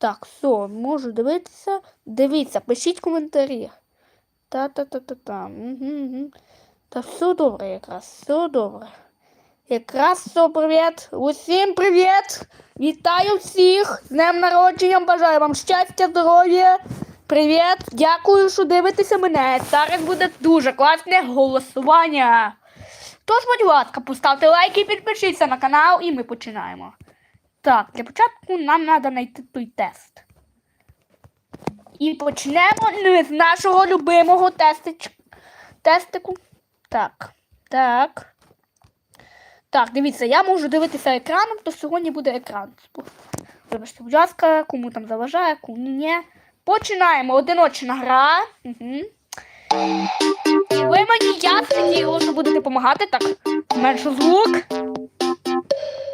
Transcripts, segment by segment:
Так, все, можу дивитися. Дивіться, пишіть коментарі. Та-та-та-та-та. Угу, угу. Та все добре якраз, все добре. Якраз все привіт. Усім привіт! Вітаю всіх! З днем народження! Бажаю вам щастя, здоров'я! Привіт! Дякую, що дивитеся мене. Зараз буде дуже класне голосування. Тож, будь ласка, поставте лайк і підпишіться на канал, і ми починаємо. Так, для початку нам треба знайти той тест. І почнемо з нашого любимого тестич... тестику. Так, так. Так, дивіться, я можу дивитися екраном, то сьогодні буде екран. Вибачте, будь ласка, кому там заважає, кому ні. Починаємо. Одиночна гра. Угу. І ви мені ясне діло, що будете допомагати. Так, зменшу звук.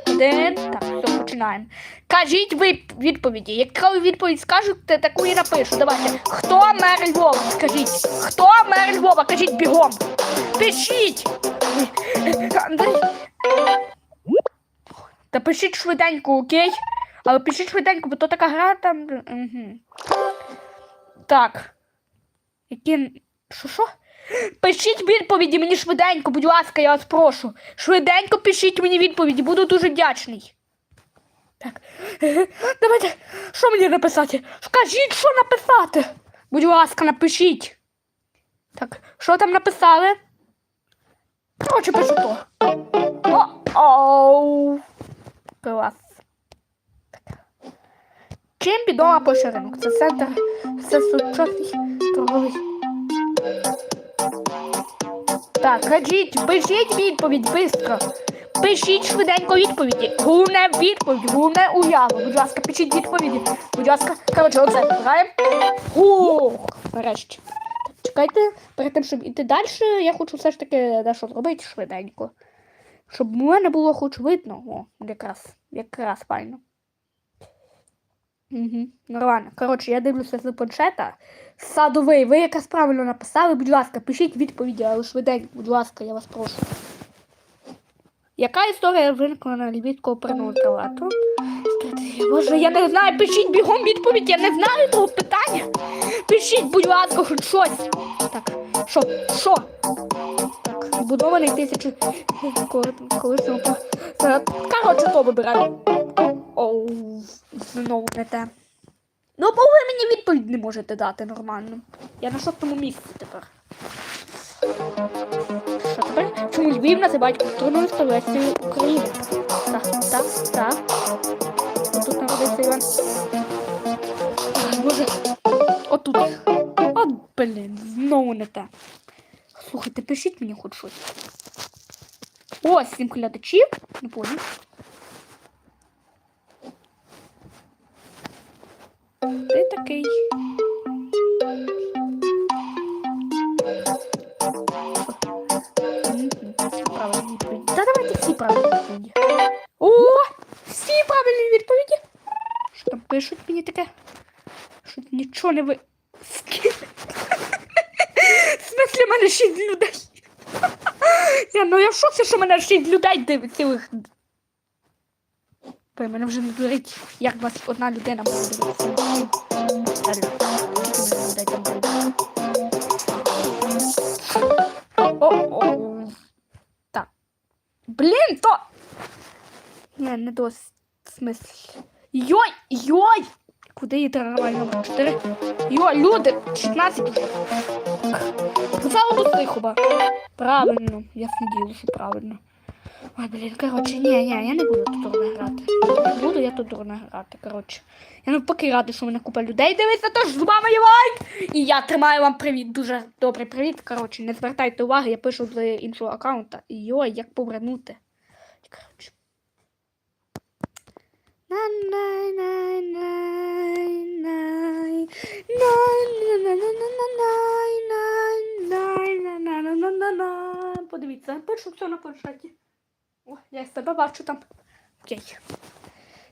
Один. Так, починаємо. Кажіть ви відповіді. Яку ви відповідь скажете, таку і напишу. Давайте. Хто мер Львова? Скажіть. Хто мер Львова? Кажіть бігом. Пишіть. Та пишіть швиденько, окей? Але пишіть швиденько, бо то така гра там. Угу. Так. Які. Що що? Пишіть відповіді мені швиденько, будь ласка, я вас прошу. Швиденько пишіть мені відповіді, буду дуже вдячний. Так. Давайте, що мені написати? Скажіть, що написати? Будь ласка, напишіть. Так, що там написали? Короче, пишу то. О-оу. Клас. Чим відома поширинок? Це центр, це сучасний торговий. Так, кажіть, пишіть відповідь швидко. Пишіть швиденько відповіді. Головне відповідь, головне уява. Будь ласка, пишіть відповіді. Будь ласка, коротше, оце граємо. Ух, нарешті. Чекайте, перед тим, щоб іти далі, я хочу все ж таки дещо зробити швиденько. Щоб у мене було хоч видно. О, якраз, якраз файно. Угу, нормально. Коротше, я дивлюся з планшета. Садовий, ви якраз правильно написали, будь ласка, пишіть відповіді, але швиденько, будь ласка, я вас прошу. Яка історія виникла на львівського перемотивату? Боже, я не знаю, пишіть бігом відповідь, я не знаю того питання. Пишіть, будь ласка, хоч щось. Так, що? Що? Так, збудований тисячі колишнього. Коротше, то вибираю. Оу, знову не те. Ну, бо ви мені відповідь не можете дати нормально. Я на шостому місці тепер. Чому Львів називають культурною столицею України? Так, так, так. Тут народився Іван. Боже. Отут. От, блін, знову не те. Слухайте, пишіть мені хоч щось. Ось сім глядачів. Не понял. Ти такий. Що не ви. В смислі, в мене шість людей. Я, ну я в шоці, що мене шість людей дивиться цілих. Ой, мене вже не дурить, як вас одна людина може дивитися. Так. Блін, то. Не то с- смислі. Йой! Йой! Куди її 4? Йой, люди! 16 уже. Сказала до хіба. Правильно, я діло, що правильно. Ой, блін, коротше, ні, ні, я не буду тут дурно грати. Не буду я тут дурно грати, коротше. Я навпаки радий, що мене купа людей дивиться, тож з вами є лайк! І я тримаю вам привіт, дуже добрий привіт. Коротше, не звертайте уваги, я пишу з іншого аккаунта. Йой, як повернути. Коротше. Подивіться, пишу все на планшеті. О, я себе бачу там. Окей.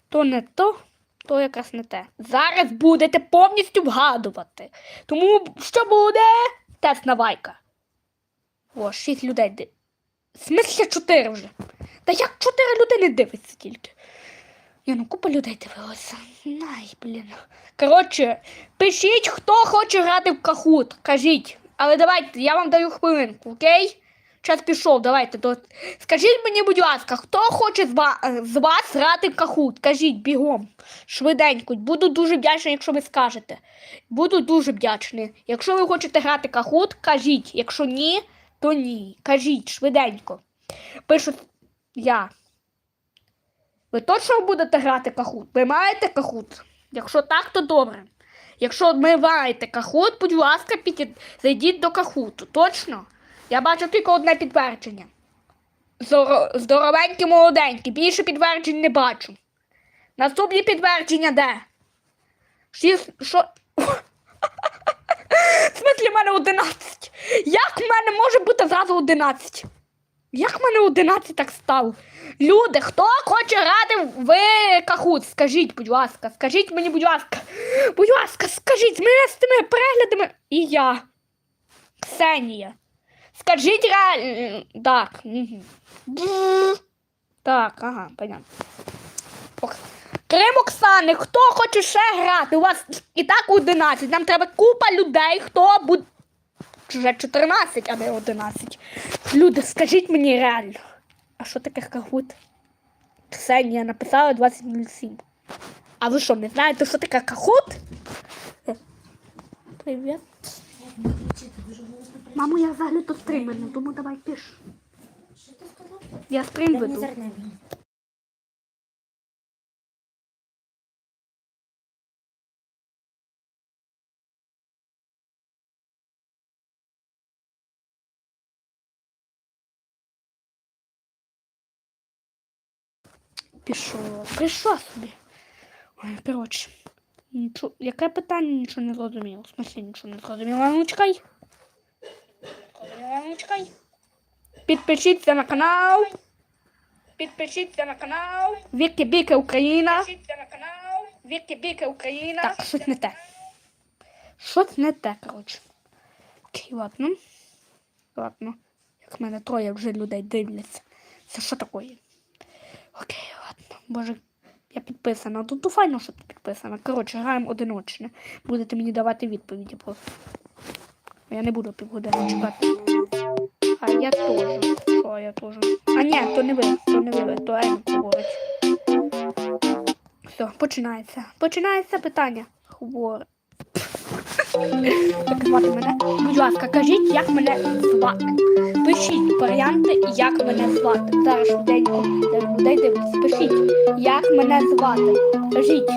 То не то, то якраз не те. Зараз будете повністю вгадувати. Тому що буде? Тест на вайка. О, шість людей. смислі чотири вже. Та як чотири людини дивиться тільки? Я ну купа людей дивилася. Най, блін. Коротше, пишіть, хто хоче грати в кахут. Кажіть. Але давайте, я вам даю хвилинку, окей? Час пішов, давайте. То... Скажіть мені, будь ласка, хто хоче з, ва... з вас грати в кахут? Кажіть бігом, швиденько. Буду дуже вдячний, якщо ви скажете. Буду дуже вдячний. Якщо ви хочете грати в кахут, кажіть. Якщо ні, то ні. Кажіть швиденько. Пишу я. Ви точно будете грати кахут? Ви маєте кахут? Якщо так, то добре. Якщо ви маєте кахут, будь ласка, піді... зайдіть до кахуту. Точно? Я бачу тільки одне підтвердження. Здоро... Здоровенькі, молоденькі. Більше підтверджень не бачу. Наступні підтвердження де? Шість... Що? В смислі в мене 11. Як в мене може бути зразу 11? Як в мене 11 так стало? Люди, хто хоче грати в кахут? Скажіть, будь ласка, скажіть мені, будь ласка. Будь ласка, скажіть, з мене з тими переглядами. І я. Ксенія. Скажіть реально. Так. Так, ага, понятно. Ок. Крім Оксани, хто хоче ще грати? У вас і так 11. Нам треба купа людей, хто буде. Вже 14, а не 11. Люди, скажіть мені реально. А що таке кагут? Ксенія написала 2007. А ви що, не знаєте, що таке кахут? Привіт. Мамо, я взагалі тут стрім веду, тому давай пиш. Що ти сказав? Я стрім Пішов. Прийшов собі. Ой, коротше. Нічого. Яке питання нічого не зрозуміло. В смысле нічого не зрозуміло. Ну чекай. Ну чекай. Підпишіться на канал. Підпишіться на канал. Віки Біки Україна. Підпишіться на канал. Віки Біки Україна. Так, щось не те. Щось не те, коротше. Окей, ладно. Ладно. Як в мене троє вже людей дивляться. Це що таке? Окей, Боже, я підписана. Тут ну, файно, що ти підписана. Коротше, граємо одиночне. Будете мені давати відповіді просто. Я не буду півгодини чекати. А я теж. Що я теж? А ні, то не ви, то не ви, то Ем говорить. Все, починається. Починається питання. Хворе. Звати мене? Будь ласка, кажіть, як мене звати. Пишіть варіанти, як мене звати. Зараз швиденько людей дивиться. Пишіть, як мене звати. Кажіть.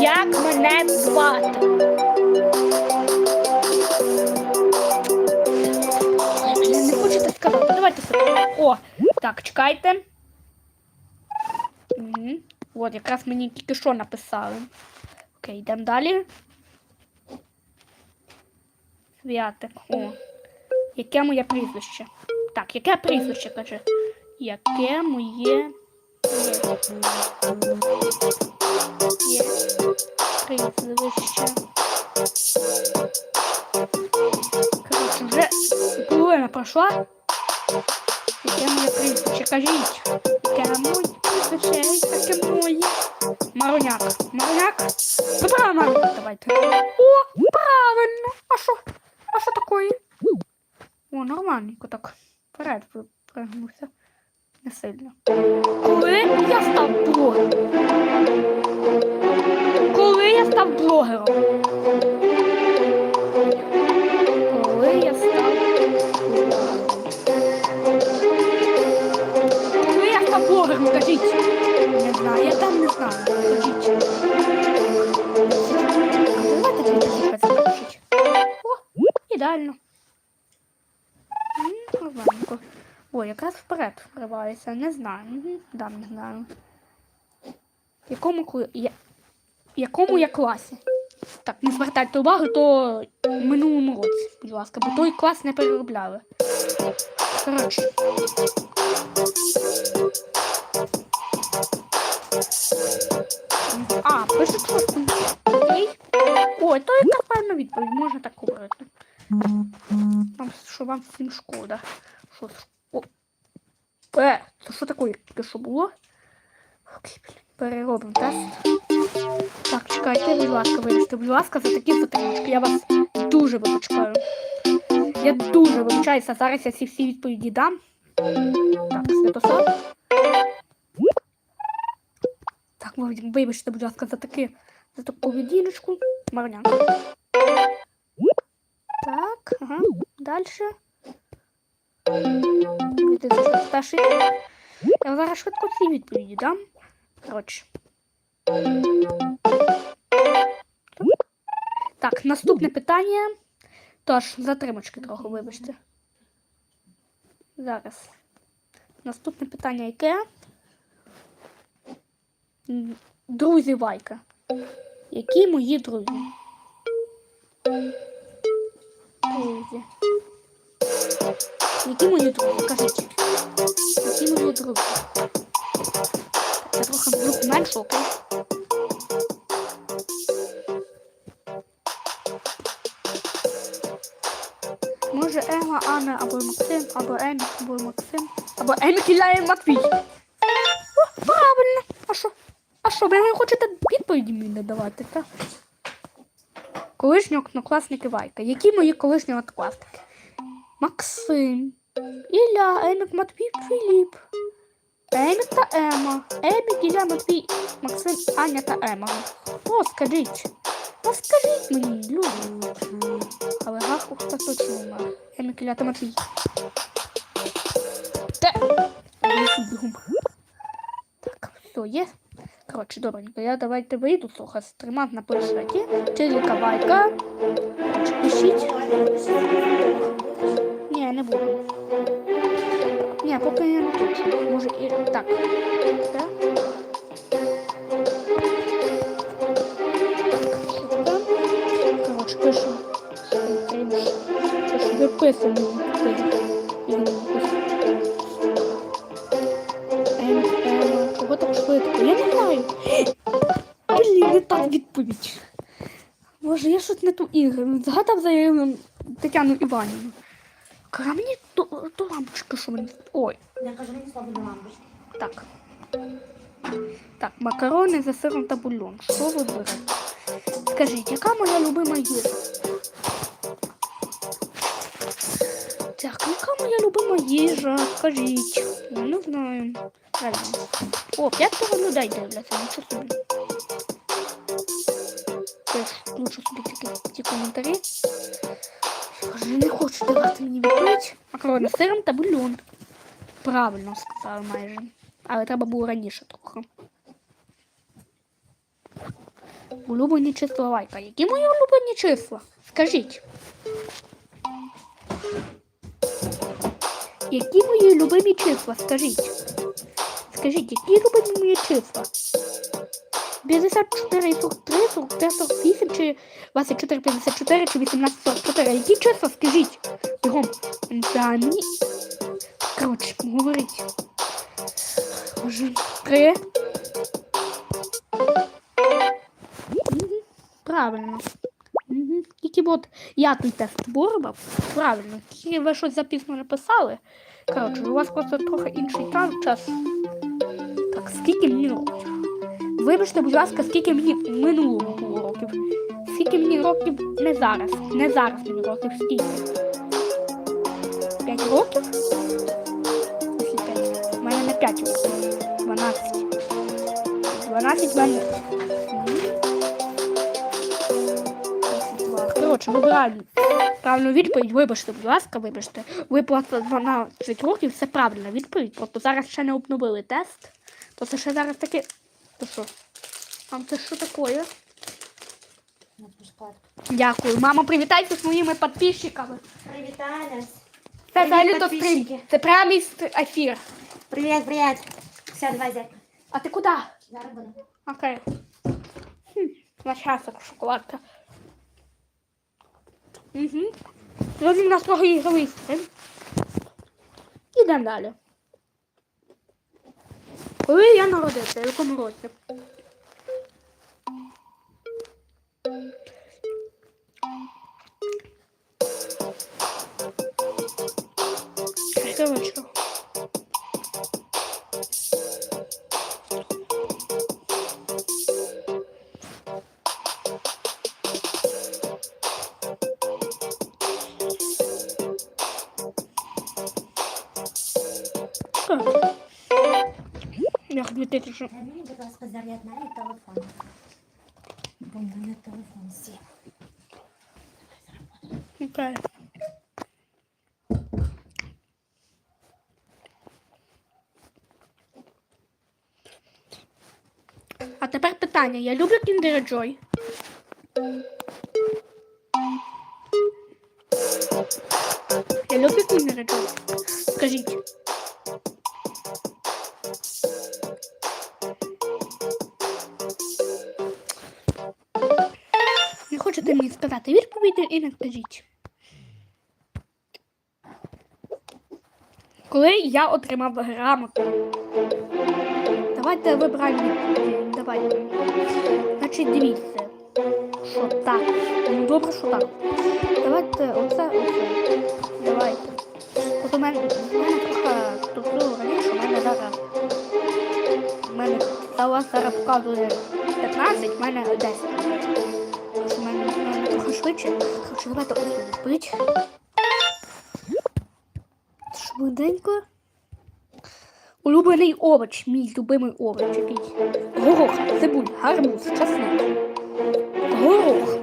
Як мене звати? Не хочете сказати. Давайте. О, так, чекайте. От, якраз мені тільки що написали. Окей, йдемо далі. Святик. О. Яке моє прізвище? Так, яке прізвище, каже? Яке моє. Є. Прізвище. Коротше, вже половина пройшла. Яке моє прізвище? Кажіть. Моє прізвище? таке моє? Маруняк. Маруняк? Ну, правильно, Маруняк, давайте. О, правильно. А що? А що такое? О, нормальненько так. Вперед пригнувся. Не сильно. Коли я став блогером? Вперед. Не знаю. Мгм, Да, не знаю. В Якому я... якому я класі? Так, не звертайте увагу, то в минулому році, будь ласка, бо той клас не переробляли. Коротше. А, пише просто. Ой, то яка певна відповідь, можна так говорити. Там що вам всім шкода. Що? ж- О. Е, це що таке? Таке що було? Окей, переробимо тест. Так, чекайте, будь ласка, вибачте, будь ласка, за такі затримочки. Я вас дуже вибачаю. Я дуже вибачаюся, зараз я ці всі відповіді дам. Так, Святослав. Так, вибачте, будь ласка, за таки, за таку поведіночку. Марнянка. Так, ага. 2001 рік. Я зараз швидко ці відповіді дам. Коротше. Так, наступне питання. Тож, затримочки трохи, вибачте. Зараз. Наступне питання яке? Друзі Вайка. Які мої друзі? Друзі. Які мої друзі? Кажіть. Які мої друзі? Я трохи звук менше, окей? Може Ема, Анна або Максим, або Емі, або Максим, або Емі Кіляє Матвій. О, правильно. А що? А що, ви не хочете відповіді мені не так? Колишні однокласники Вайка. Які мої колишні однокласники? Максим, Ілля, Емік, Матвій, Філіп. Емік та Ема. Емік, Ілля, Матвій, Максим, Аня та Ема. О, скажіть. Ну скажіть люди. Але гах остаточно умер. Емік, Ілля та Матвій. Те. Так, все, є. Коротше, добренько, я давайте вийду, слухай, стримав на. Тільки Вайка. Пишіть. Ні, не буду. Ні, поки не хочу. Може і так. Так. Чого так швидко? Я не знаю. Блін, не так відповідь. Боже, я щось не ту ігру. Згадав за Тетяну Іванівну. Кара ту лампочку, що мені. Ой, Я кажу, мені слабо до лампочки. так. Так, макарони за сиром та бульон. Що ви берете? Скажіть, яка моя любима їжа? Так, яка моя любима їжа? Скажіть. Я не знаю. Реально. О, п'ятеро людей дивляться, нічого собі. Теж включу собі ці коментарі. Я не хочу давати мені відповідь. Макарони з сиром та бульон. Правильно сказали майже. Але треба було раніше трохи. Улюблені числа лайка. Які мої улюблені числа? Скажіть. Які мої любимі числа? Скажіть. Скажіть, які любимі мої числа? 54 і 43, 45, 48 чи 24, 54 чи 18, 44. Які числа? Скажіть. Бігом. Да, мені. Коротше, говоріть. Боже, три. Правильно. Тільки от я той тест виробив. Правильно. Тільки ви щось запізно написали. Коротше, у вас просто трохи інший час. Так, скільки мені років? Вибачте, будь ласка, скільки мені минулого було років. Скільки мені років не зараз. Не зараз мені років скільки. П'ять років? У мене не п'ять років. Дванадцять. Дванадцять мене. Коротше, вибираємо правильну відповідь. Вибачте, будь ласка, вибачте. Ви просто 12 років, це правильна відповідь. Просто зараз ще не обновили тест. То це ще зараз таке. То що? А це що таке? Дякую. Мама, привітайте зі своїми підписчиками. Привітай нас. Це взагалі то стрім. Це прямий ст- ефір. Привіт, привіт. Все, давай, зять. А ти куди? Зараз буду. Окей. Хм, на часок шоколадка. Угу. Сьогодні в нас трохи ігровий стрім. Ідемо далі. Коли я народився, в якому році? Як 2000. Мені, будь ласка, зарядний телефон. Бо в мене телефон сів. Окей. А тепер питання. Я люблю Kinder Joy. І не скажіть. Коли я отримав грамоту. Давайте відповіді. Давайте. Значить, дивіться. Що так. Ну добре, що так. Давайте оце, оце. Давайте. От у мене, у мене трохи структуру раніше, у мене зараз. У мене зараз показує 15, у мене 10. Швидше. Короче, давайте ось відповідь. Швиденько. Улюблений овоч, мій любимий овоч який. Горох, цибуль, гарбуз, часник. Горох.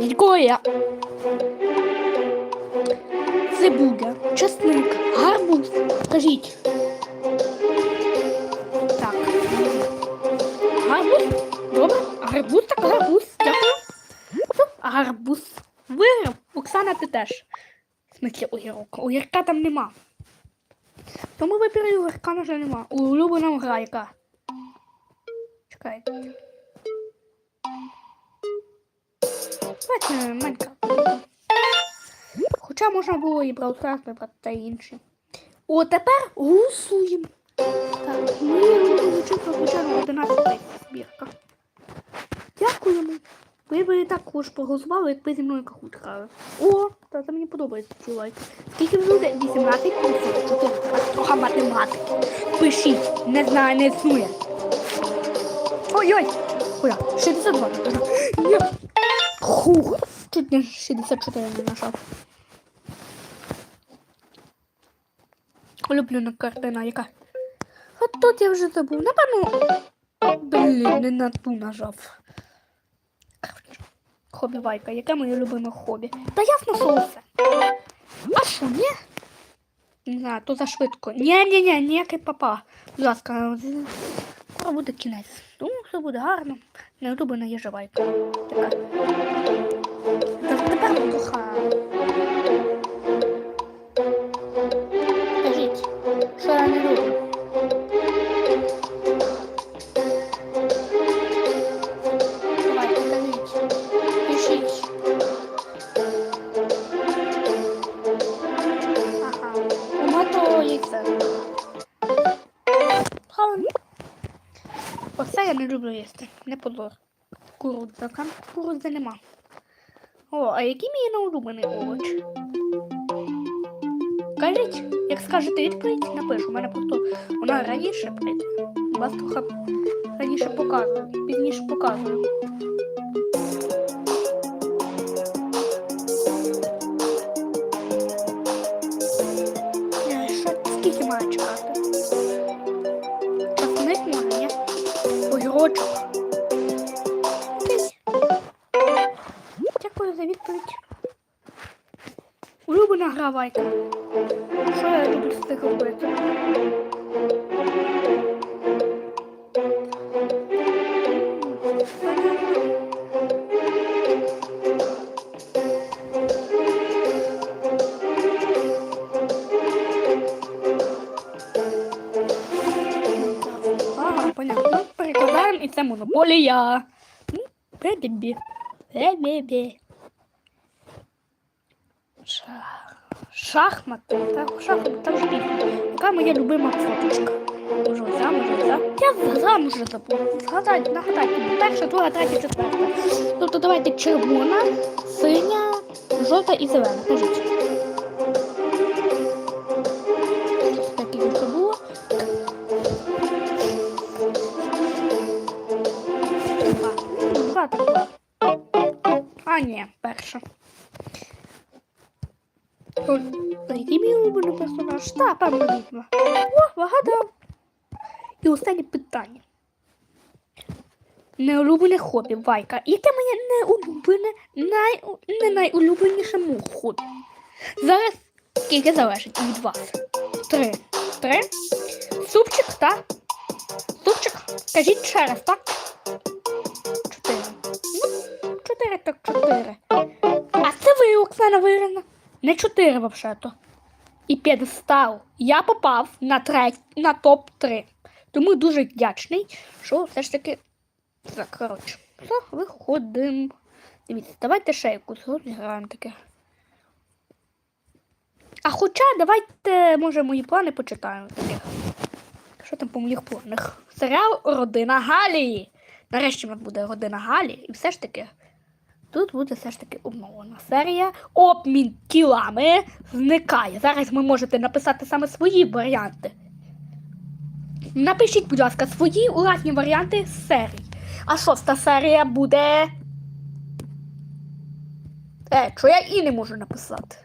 Дідькоя. Цибуля, часник, гарбуз. Скажіть. Теж. В смысле огірок. Огірка там нема. Тому вибір огірка вже нема. Улюблена гра яка. Чекайте. Давайте Майнкрафт. Хоча можна було і Stars вибрати та інші. О, тепер голосуємо. Так, ми вчинка звичайно 11 збірка. Дякуємо. Ви би також проголосували, якби зі мною кахут грали. О, та це мені подобається лайки. Скільки вже буде? 18 плюс 44. Трохи математики. Пишіть. Не знаю, не існує. Ой-ой! Ой, 62. Ні. Хух. Чуть не 64 не нажав. Улюблена картина, яка? А тут я вже забув. Напевно. Блін, не на ту нажав. Хобі Вайка, яке моє любиме хобі? Та ясно, сонце. А що, ні? Не знаю, то за швидко. Ні, ні, ні, ніякий папа. Будь ласка, скоро буде кінець. Думаю, все буде гарно. Неулюблена їжа Вайка. Така. Люблю їсти. Не подор. Курудза. Там курудзи нема. О, а який мій неулюблений овоч? Кажіть, як скажете відповідь, напишу. У мене просто вона раніше прийде. Вас трохи раніше показує, пізніше показую. Вайка. Що я люблю з цих робити? Понятно. Перекладаємо і це монополія. Бе-бе-бе. Бе-бе-бе. Шахмати. Так, шахмати там ж. Яка моя любима фоточка? Може, за, може, за. Я забув. Згадайте, нагадайте. мені. Перша, друга, третя, четверта. Тобто давайте червона, синя, жовта і зелена. Кажіть. Ой, мій улюблений персонаж? та, певно. О, вгадав. І останнє питання. Неулюблене хобі, Вайка. Яке моє неулюблене, най... не найулюбленіше хобі? Зараз скільки залежить від вас? Три. Три. Супчик, так? Супчик. Кажіть ще раз, так? Чотири. Ну, чотири, так чотири. А це ви, Оксана Вирина. Не чотири, взагалі-то. І п'єдестал. Я попав на, треть, на топ-3. Тому дуже вдячний, що все ж таки. Так, коротше. Все, виходимо. Дивіться, давайте ще якусь зіграємо таке. А хоча давайте, може, мої плани почитаємо. Таких. Що там по моїх планах? Серіал Родина Галі. Нарешті в нас буде родина Галі. І все ж таки. Тут буде все ж таки обновлена серія. Обмін тілами зникає. Зараз ви можете написати саме свої варіанти. Напишіть, будь ласка, свої власні варіанти серій. А шоста серія буде. Е, що я і не можу написати.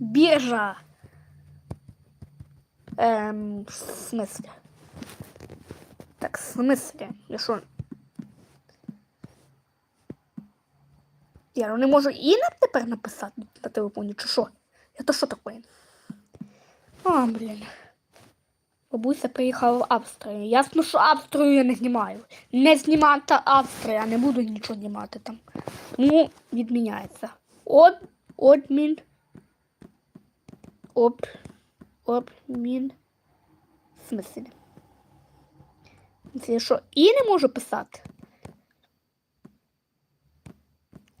Біржа. Ем, в смислі? Так, в смислі? Я що? Я ну, не можу і на тепер написати на телефоні, чи що? Я то що таке? А, блін. Бабуся приїхала в Австрію. Ясно, що Австрію я не знімаю. Не знімати Австрію, я не буду нічого знімати там. Тому відміняється. От, обмін. Об, обмін. В смислі? Це я що, і не можу писати?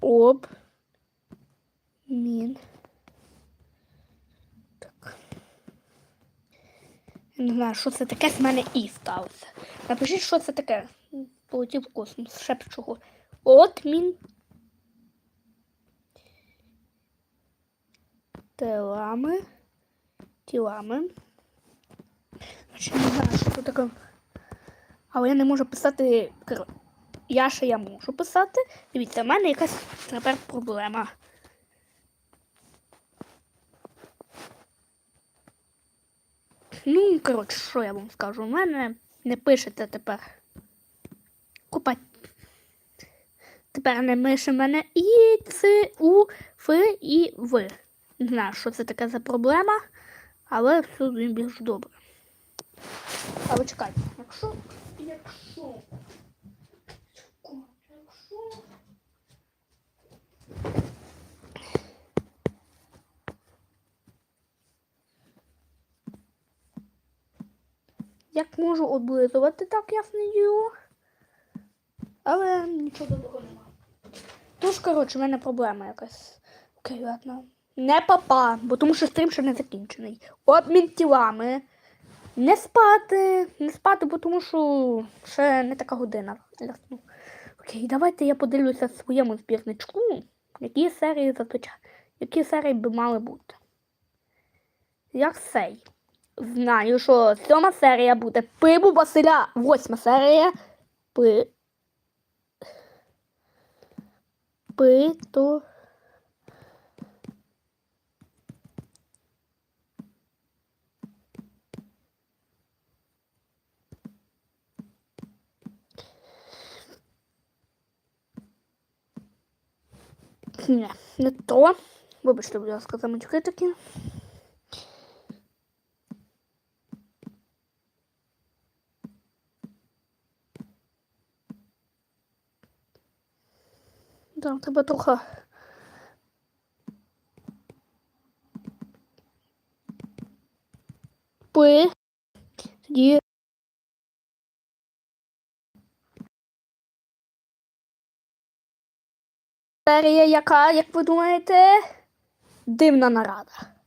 Об. Мін. Так. Я не знаю, що це таке з мене і сталося. Напишіть, що це таке. Полетів в космос. Ще б чого. От мін. Телами. Тілами. Значить, не знаю, що це таке. Але я не можу писати. Я ще я можу писати. Дивіться, в мене якась тепер проблема. Ну, коротше, що я вам скажу? У мене не пишеться тепер. Купать. Тепер не пише мене і, Ц, У, Ф і В. Не знаю, що це таке за проблема, але все більш добре. Але чекайте. Якщо. Якщо. Як можу облизувати так ясне діло. Але нічого доброго нема. Тож, коротше, в мене проблема якась. Окей, ладно. Не папа, бо тому що стрім ще не закінчений. Обмін тілами. Не спати. Не спати, бо тому що ще не така година. Окей, давайте я подивлюся в своєму збірничку, які серії зазвичай. Які серії би мали бути. Як сей. Знаю, що сьома серія буде Пибу Василя. Восьма серія. Пи. Пито. Ні, не то. Вибачте, будь ласка, за матюки такі. Да, треба трохи. Пи. Тоді. Серія яка, як ви думаєте? Дивна нарада.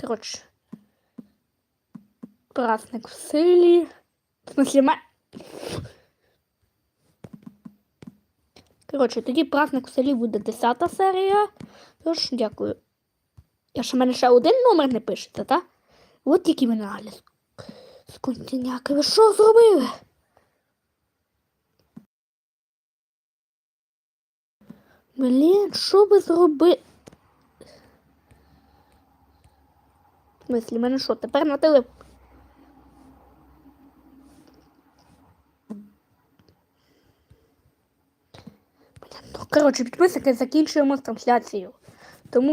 Короче. Праздник в селі. В смысле, ма... Коротше, тоді праздник в селі буде 10 серія. Тож, дякую. Я ж у мене ще один номер не пишете, так? От який мене аналіз. Скунтіняки, ви що зробили? Блін, що ви зробили? В смислі, мене що, тепер на телефон? Ну, коротше, підписники закінчуємо трансляцію. Тому